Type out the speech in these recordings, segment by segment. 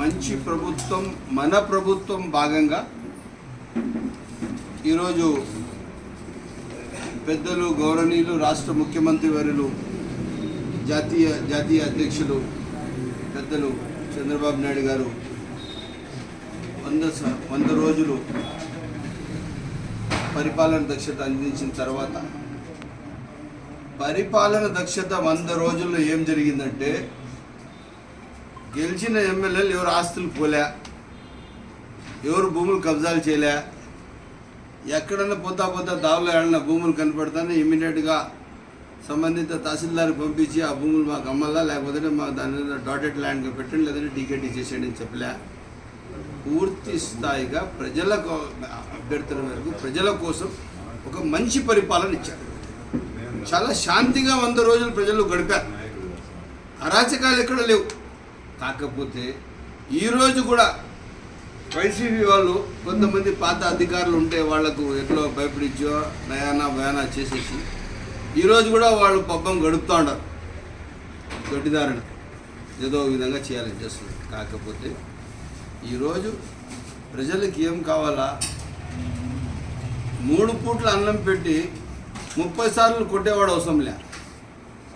మంచి ప్రభుత్వం మన ప్రభుత్వం భాగంగా ఈరోజు పెద్దలు గౌరవనీయులు రాష్ట్ర ముఖ్యమంత్రి వర్యులు జాతీయ జాతీయ అధ్యక్షులు పెద్దలు చంద్రబాబు నాయుడు గారు వంద వంద రోజులు పరిపాలన దక్షత అందించిన తర్వాత పరిపాలన దక్షత వంద రోజుల్లో ఏం జరిగిందంటే గెలిచిన ఎమ్మెల్యేలు ఎవరు ఆస్తులు పోలే ఎవరు భూములు కబ్జాలు చేయలే ఎక్కడన్నా పోతా పోతా దావులో ఏడన్నా భూములు కనపడతానే ఇమీడియట్గా సంబంధిత తహసీల్దార్కి పంపించి ఆ భూములు మాకు అమ్మల్లా లేకపోతే మాకు దాని మీద డాటెడ్ ల్యాండ్గా పెట్టండి లేదంటే డీకేటీ చేసేయండి అని చెప్పలే. పూర్తి స్థాయిగా ప్రజల అభ్యర్థుల మేరకు ప్రజల కోసం ఒక మంచి పరిపాలన ఇచ్చారు. చాలా శాంతిగా వంద రోజులు ప్రజలు గడిపారు. అరాచకాలు ఎక్కడ లేవు. కాకపోతే ఈరోజు కూడా వైసీపీ వాళ్ళు కొంతమంది పాత అధికారులు ఉంటే వాళ్ళకు ఎట్లో భయపడిచ్చో నయానా భయానా చేసేసి ఈరోజు కూడా వాళ్ళు పబ్బం గడుపుతూ ఉంటారు దొడ్డిదారణ ఏదో విధంగా చేయాలని చేస్తుంది కాకపోతే ఈరోజు ప్రజలకి ఏం కావాలా? మూడు పూట్ల అన్నం పెట్టి ముప్పై సార్లు కొట్టేవాడు అవసరం లేదు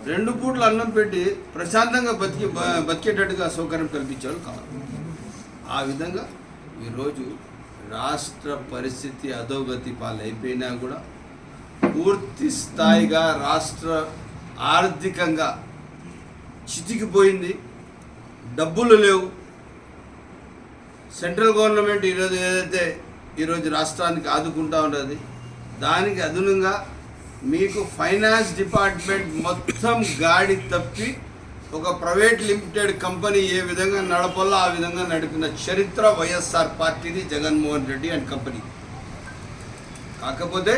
రెండు పూట్ల అన్నం పెట్టి ప్రశాంతంగా బతికి బతికేటట్టుగా సౌకర్యం కల్పించేవాళ్ళు కావాలి ఆ విధంగా ఈరోజు రాష్ట్ర పరిస్థితి అధోగతి పాలైపోయినా కూడా పూర్తి స్థాయిగా రాష్ట్ర ఆర్థికంగా చితికిపోయింది. డబ్బులు లేవు. సెంట్రల్ గవర్నమెంట్ ఈరోజు ఏదైతే ఈరోజు రాష్ట్రానికి ఆదుకుంటా ఉన్నది దానికి అదనంగా మీకు ఫైనాన్స్ డిపార్ట్మెంట్ మొత్తం గాడి తప్పి ఒక ప్రైవేట్ లిమిటెడ్ కంపెనీ ఏ విధంగా నడపాలో ఆ విధంగా నడిపిన చరిత్ర వైఎస్ఆర్ పార్టీది జగన్మోహన్ రెడ్డి అండ్ కంపెనీ. కాకపోతే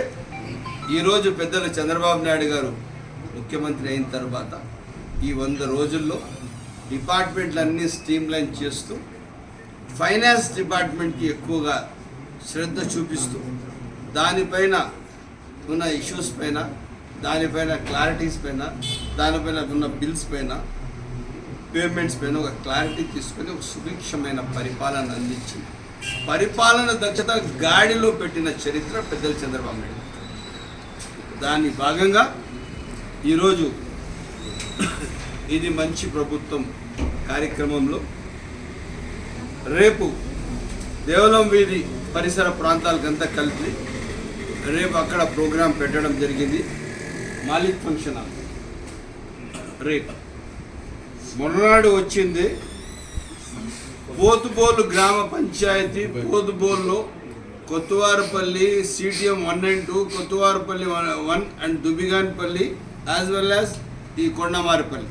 ఈరోజు పెద్దలు చంద్రబాబు నాయుడు గారు ముఖ్యమంత్రి అయిన తర్వాత ఈ వంద రోజుల్లో డిపార్ట్మెంట్లన్నీ స్ట్రీమ్లైన్ చేస్తూ ఫైనాన్స్ డిపార్ట్మెంట్కి ఎక్కువగా శ్రద్ధ చూపిస్తూ దానిపైన ఉన్న ఇష్యూస్ పైన దానిపైన క్లారిటీస్ పైన దానిపైన ఉన్న బిల్స్ పైన పేమెంట్స్ పైన ఒక క్లారిటీ తీసుకొని ఒక సుభిక్షమైన పరిపాలన అందించింది. పరిపాలన దక్షత గాడిలో పెట్టిన చరిత్ర పెద్దల చంద్రబాబు నాయుడు దాని భాగంగా ఈరోజు ఇది మంచి ప్రభుత్వం కార్యక్రమంలో రేపు దేవలం వీధి పరిసర ప్రాంతాలకంతా కలిపి రేపు అక్కడ ప్రోగ్రాం పెట్టడం జరిగింది. Malik function hall. రేపు. మొన్ననాడు వచ్చింది. పోతుబోలు గ్రామ panchayat పోతుబోల్లో Kothavarapalli CTM one and two Kothavarapalli one and Dubiganpalli as well as ఈ కొండమారిపల్లి.